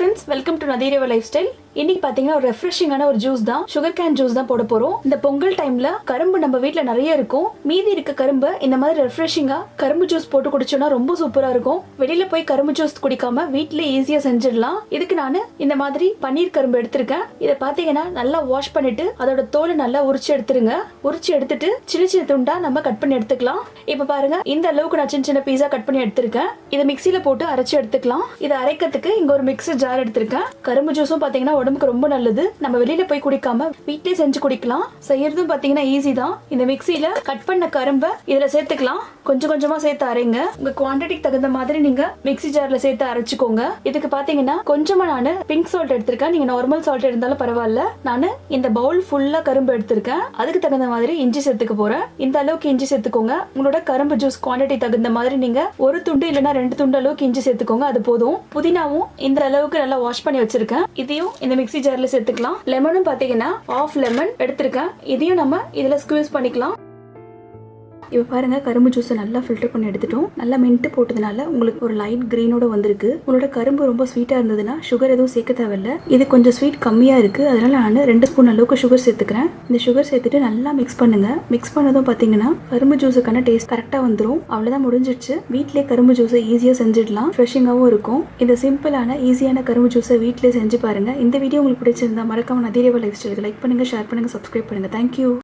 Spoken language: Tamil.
Friends welcome to Nadhireva lifestyle இன்னைக்கு பாத்தீங்கன்னா ஒரு ரெஃப்ரெஷிங்கான ஒரு ஜூஸ் தான் சுகர் கேன் ஜூஸ் தான் போட போறோம். இந்த பொங்கல் டைம்ல கரும்பு நம்ம வீட்டில் நிறைய இருக்கும். மீதி இருக்க கரும்பு இந்த மாதிரி ரெஃப்ரெஷிங்கா கரும்பு ஜூஸ் போட்டு குடிச்சோம்னா ரொம்ப சூப்பரா இருக்கும். வெளியில போய் கரும்பு ஜூஸ் குடிக்காம வீட்ல ஈஸியா செஞ்சிடலாம். இதுக்கு நான் இந்த மாதிரி பன்னீர் கரும்பு எடுத்திருக்கேன். இதை பாத்தீங்கன்னா நல்லா வாஷ் பண்ணிட்டு அதோட தோலை நல்லா உரிச்சு எடுத்துருங்க. உரிச்சு எடுத்துட்டு சின்ன சின்ன துண்டா நம்ம கட் பண்ணி எடுத்துக்கலாம். இப்ப பாருங்க இந்த அளவுக்கு நான் சின்ன சின்ன பீஸா கட் பண்ணி எடுத்திருக்கேன். இதை மிக்சியில போட்டு அரைச்சு எடுத்துக்கலாம். இதை அரைக்கிறதுக்கு இங்க ஒரு மிக்சர் ஜார் எடுத்திருக்கேன். கரும்பு ஜூஸும் பாத்தீங்கன்னா உடம்புக்கு ரொம்ப நல்லது. நம்ம வெளியில போய் குடிக்காம வீட்லயே செஞ்சு குடிக்கலாம். செய்யறதும் பாத்தீங்கன்னா ஈஸி தான். இந்த மிக்சியில கட் பண்ண கரும்பை இதுல சேர்த்துக்கலாம். கொஞ்சம் கொஞ்சமா சேர்த்து அரைங்க. உங்க குவான்டிட்டிக்கு தகுந்த மாதிரி நீங்க மிக்ஸி ஜார்ல சேர்த்து அரைச்சுக்கோங்க. இதுக்கு பாத்தீங்கன்னா கொஞ்சமா நான் பிங்க் சால்ட் எடுத்திருக்கேன். நீங்க நார்மல் சால்ட் இருந்தாலும் பரவாயில்ல. நான் இந்த பவுல் ஃபுல்லா கரும்பு எடுத்திருக்கேன். அதுக்கு தகுந்த மாதிரி இஞ்சி சேர்த்துக்க போறேன். இந்த அளவுக்கு இஞ்சி சேர்த்துக்கோங்க. உங்களோட கரும்பு ஜூஸ் குவான்டிட்டி தகுந்த மாதிரி நீங்க ஒரு துண்டு இல்லைன்னா ரெண்டு துண்டு அளவுக்கு இஞ்சி சேர்த்துக்கோங்க. அது போதும். புதினாவும் இந்த அளவுக்கு நல்லா வாஷ் பண்ணி வச்சிருக்கேன். இதையும் இந்த மிக்ஸி ஜார்ல சேர்த்துக்கலாம். லெமனும் பாத்தீங்கன்னா ஆஃப் லெமன் எடுத்திருக்கேன். இதையும் நம்ம இதுல ஸ்க்யூஸ் பண்ணிக்கலாம். இப்போ பாருங்க கரும்பு ஜூஸை நல்லா ஃபில்டர் பண்ணி எடுத்துட்டோம். நல்லா மென்ட்டு போட்டதுனால உங்களுக்கு ஒரு லைட் கிரீனோட வந்திருக்கு. உங்களோட கரும்பு ரொம்ப ஸ்வீட்டாக இருந்ததுன்னா சுகர் எதுவும் சேர்க்க தேவையில்ல. இது கொஞ்சம் ஸ்வீட் கம்மியாக இருக்கு. அதனால நான் ரெண்டு ஸ்பூன் அளவுக்கு சுகர் சேர்த்துக்கிறேன். இந்த சுகர் சேர்த்துட்டு நல்லா மிக்ஸ் பண்ணுங்க. மிக்ஸ் பண்ணதும் பார்த்தீங்கன்னா கரும்பு ஜூஸுக்கான டேஸ்ட் கரெக்டாக வந்துடும் அவ்வளோதான் முடிஞ்சிடுச்சு வீட்டிலே கரும்பு ஜூஸை ஈஸியாக செஞ்சிடலாம். ஃப்ரெஷிங்காகவும் இருக்கும். இந்த சிம்பிளான ஈஸியான கரும்பு ஜூஸை வீட்டிலே செஞ்சு பாருங்க. இந்த வீடியோ உங்களுக்கு பிடிச்சிருந்தா மறக்காம நதிரேவா லைஃப் ஸ்டைலுக்கு லைக் பண்ணுங்க ஷேர் பண்ணுங்க சப்ஸ்கிரைப் பண்ணுங்க. Thank you